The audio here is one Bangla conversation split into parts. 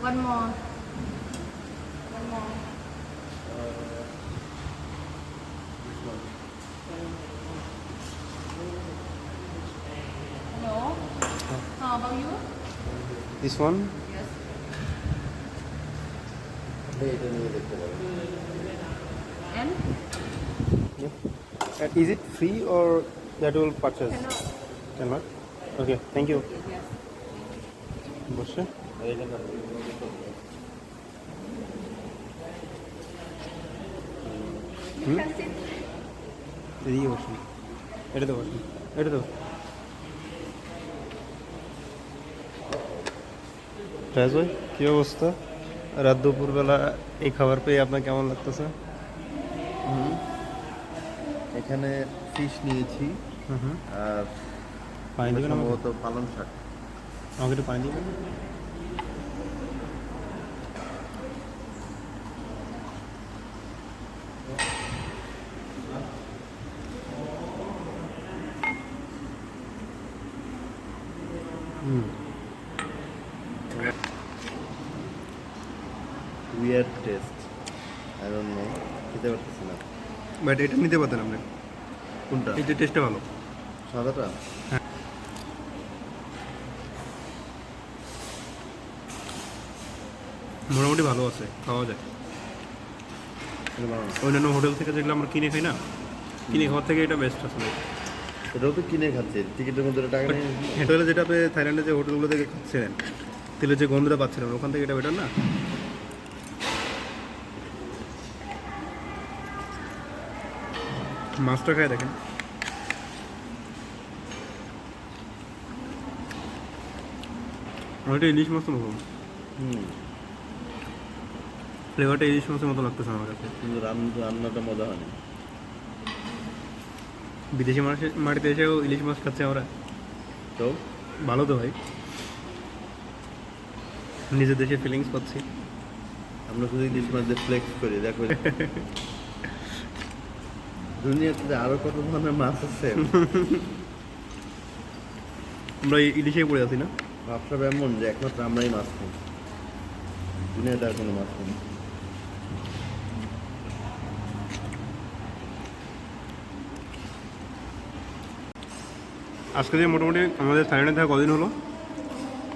One more. One more. Hello. How about you? This one? Yes. And? এটা নিয়ে দেখতে পারো And is it free or that will purchase cannot. Can not okay thank you Yes. বসে আর এটা না You can sit. এদিকে বসুন এটাতে বসুন এটা তো রাজ ভাই কী অবস্থা রাত দুপুরবেলা এই খাবার পেয়ে আপনার কেমন লাগতেছে হুম। এখানে ফিশ নিয়েছি। আর পানি দেবেন সম্ভবত পালং শাক। আমাকে একটু পানি দিবেন? Weird taste I don't know খেতে পারতেছি না। বাট এটা নিতে পারতেন আপনি। কোনটা? এটা টেস্টটা ভালো। সাদাটা? মোটামুটি ভালো আছে খাওয়া যায়। অন্যান্য হোটেল থেকে যেগুলো আমরা কিনে খাই না কিনে খাওয়ার থেকে এটা বেস্ট আসলে এটাও তো কিনে খাচ্ছে টিকিটের মধ্যে টাকা নেই। হোটেলে যেটা আপনি থাইল্যান্ডে যে হোটেলগুলো থেকে খাচ্ছিলেন তেলের যে গন্ধটা পাচ্ছিলেন ওখান থেকে এটা বেটার না? মাছটা খায় দেখেন। ওইটা ইলিশ মাছ মতো। হুম। ফ্লেভারটা ইলিশ মাছের মতো লাগতেছে আমার কাছে। কিন্তু রান্না রান্নাটা মজা হয়নি। বিদেশি মানুষের মাটিতে এসেও ইলিশ মাছ খাচ্ছে আমরা। তো? ভালো তো ভাই। নিজের দেশে ফিলিংস পাচ্ছি। আমরা শুধু ইলিশ মাছ দিয়ে ফ্লেক্স করি দেখো। দুনিয়াতে আরও কত ধরনের মাছ আছে? আমরা ইলিশে পড়ে আছি না? ভাবসা এমন যে একমাত্র আমরাই মাছ খাই। দুনিয়াতে আর কোনো মাছ নেই। আজকে যে মোটামুটি আমাদের থাইল্যান্ডে থাকা কদিন হলো?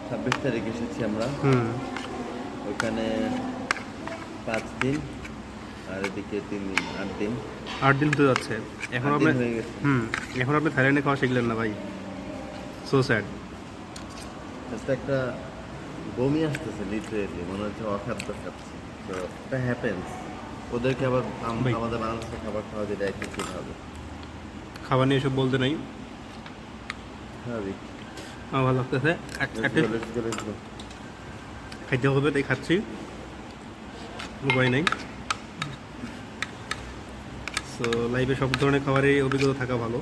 ছাব্বিশ তারিখ এসেছি আমরা। হুম। ওইখানে পাঁচ দিন। আর এদিকে তিন দিন আট দিন। আট দিন হতে যাচ্ছে। এখন আপনি হুম এখন আপনি থাইল্যান্ডে খাওয়া শিখলেন না ভাই। সো স্যাড একটা বমি আসতেছে লিটারেলি মনে হচ্ছে অখাদ্য খাচ্ছি। তো এটা হ্যাপেন্স ওদেরকে আবার আমাদের বাংলাদেশে খাবার খাওয়া যেটা একটু ঠিক হবে খাবার নিয়ে এসব বলতে নাই। স্বাভাবিক। আমার ভালো লাগতেছে. খাইতে হবে তাই খাচ্ছি। উপায় নাই। সো লাইফে সব ধরনের খাবারের অভিজ্ঞতা থাকা ভালো।